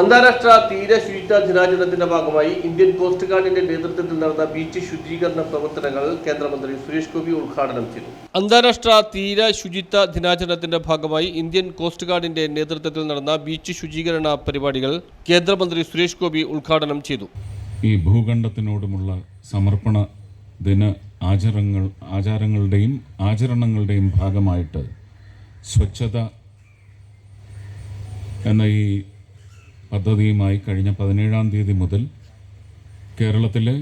അന്താരാഷ്ട്ര തീര ശുചിത്വ ദിനാചരണത്തിന്റെ ഭാഗമായി ഇന്ത്യൻ കോസ്റ്റ് ഗാർഡിന്റെ നേതൃത്വത്തിൽ നടന്ന ബീച്ച് ശുചീകരണ പ്രവർത്തനങ്ങൾ കേന്ദ്രമന്ത്രി സുരേഷ് ഗോപി ഉദ്ഘാടനം ചെയ്തു. അന്താരാഷ്ട്ര തീര ശുചിത്വ ദിനാചരണത്തിന്റെ ഭാഗമായി ഇന്ത്യൻ കോസ്റ്റ് ഗാർഡിന്റെ നേതൃത്വത്തിൽ നടന്ന ബീച്ച് ശുചീകരണ പരിപാടികൾ കേന്ദ്രമന്ത്രി സുരേഷ് ഗോപി ഉദ്ഘാടനം ചെയ്തു. ഈ ഭൂഖണ്ഡത്തിനോടുമുള്ള സമർപ്പണ ദിന ആചാരങ്ങൾ ആചാരങ്ങളുടെയും ആചരണങ്ങളുടെയും ഭാഗമായിട്ട് സ്വച്ഛത എന്ന ഈ പദ്ധതിയുമായി കഴിഞ്ഞ പതിനേഴാം തീയതി മുതൽ കേരളത്തിലെ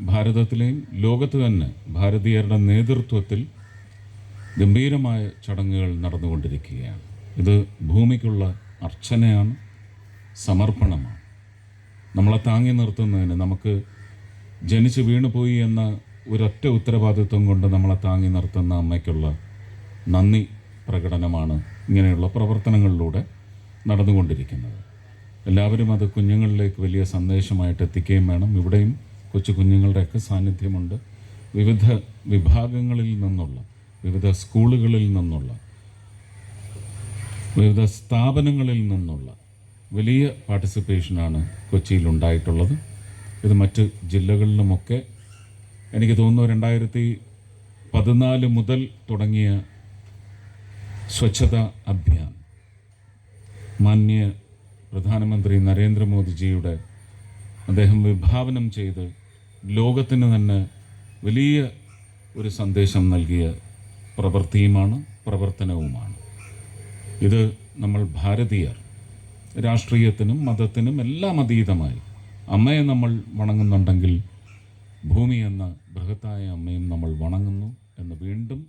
ഭാരതത്തിലെയും ലോകത്ത് തന്നെ ഭാരതീയരുടെ നേതൃത്വത്തിൽ ഗംഭീരമായ ചടങ്ങുകൾ നടന്നുകൊണ്ടിരിക്കുകയാണ്. ഇത് ഭൂമിക്കുള്ള അർച്ചനയാണ് സമർപ്പണമാണ്. നമ്മളെ താങ്ങി നിർത്തുന്നതിന് നമുക്ക് ജനിച്ച് വീണുപോയി എന്ന ഒരൊറ്റ ഉത്തരവാദിത്വം കൊണ്ട് നമ്മളെ താങ്ങി നിർത്തുന്ന അമ്മയ്ക്കുള്ള നന്ദി പ്രകടനമാണ് ഇങ്ങനെയുള്ള പ്രവർത്തനങ്ങളിലൂടെ നടന്നുകൊണ്ടിരിക്കുന്നത്. എല്ലാവരും അത് കുഞ്ഞുങ്ങളിലേക്ക് വലിയ സന്ദേശമായിട്ട് എത്തിക്കുകയും വേണം. ഇവിടെയും കൊച്ചു കുഞ്ഞുങ്ങളുടെയൊക്കെ സാന്നിധ്യമുണ്ട്. വിവിധ വിഭാഗങ്ങളിൽ നിന്നുള്ള വിവിധ സ്കൂളുകളിൽ നിന്നുള്ള വിവിധ സ്ഥാപനങ്ങളിൽ നിന്നുള്ള വലിയ പാർട്ടിസിപ്പേഷനാണ് കൊച്ചിയിൽ ഉണ്ടായിട്ടുള്ളത് ഇത് മറ്റ് ജില്ലകളിലുമൊക്കെ എനിക്ക് തോന്നുന്നു രണ്ടായിരത്തി പതിനാല് മുതൽ തുടങ്ങിയ സ്വച്ഛത അഭിയാൻ മാന്യ പ്രധാനമന്ത്രി നരേന്ദ്രമോദിജിയുടെ അദ്ദേഹം വിഭാവനം ചെയ്ത് ലോകത്തിന് തന്നെ വലിയ ഒരു സന്ദേശം നൽകിയ പ്രവൃത്തിയുമാണ് പ്രവർത്തനവുമാണ്. ഇത് നമ്മൾ ഭാരതീയർ രാഷ്ട്രീയത്തിനും മതത്തിനും എല്ലാം അതീതമായി അമ്മയെ നമ്മൾ വണങ്ങുന്നുണ്ടെങ്കിൽ ഭൂമി എന്ന ബൃഹത്തായ അമ്മയും നമ്മൾ വണങ്ങുന്നു എന്ന് വീണ്ടും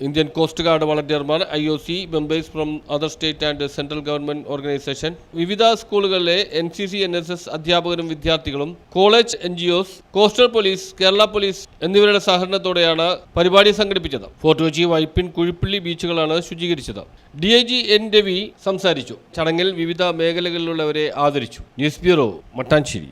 Indian coast guard വളണ്ടിയർമാർ I O C members from other state and central government organisation വിവിധ സ്കൂളുകളിലെ N C C N S S അധ്യാപകരും വിദ്യാർത്ഥികളും college N G Os coastal police Kerala police എന്നിവരുടെ സഹകരണത്തോടെയാണ് പരിപാടി സംഘടിപ്പിച്ചത്. ഫോർട്ട് കൊച്ചി വൈപ്പിൻ കുഴിപ്പള്ളി ബീച്ചുകളാണ് ശുചീകരിച്ചത്. D I G N Ravi സംസാരിച്ചു. ചടങ്ങിൽ വിവിധ മേഖലകളിലുള്ളവരെ ആദരിച്ചു. News bureau Mattancherry.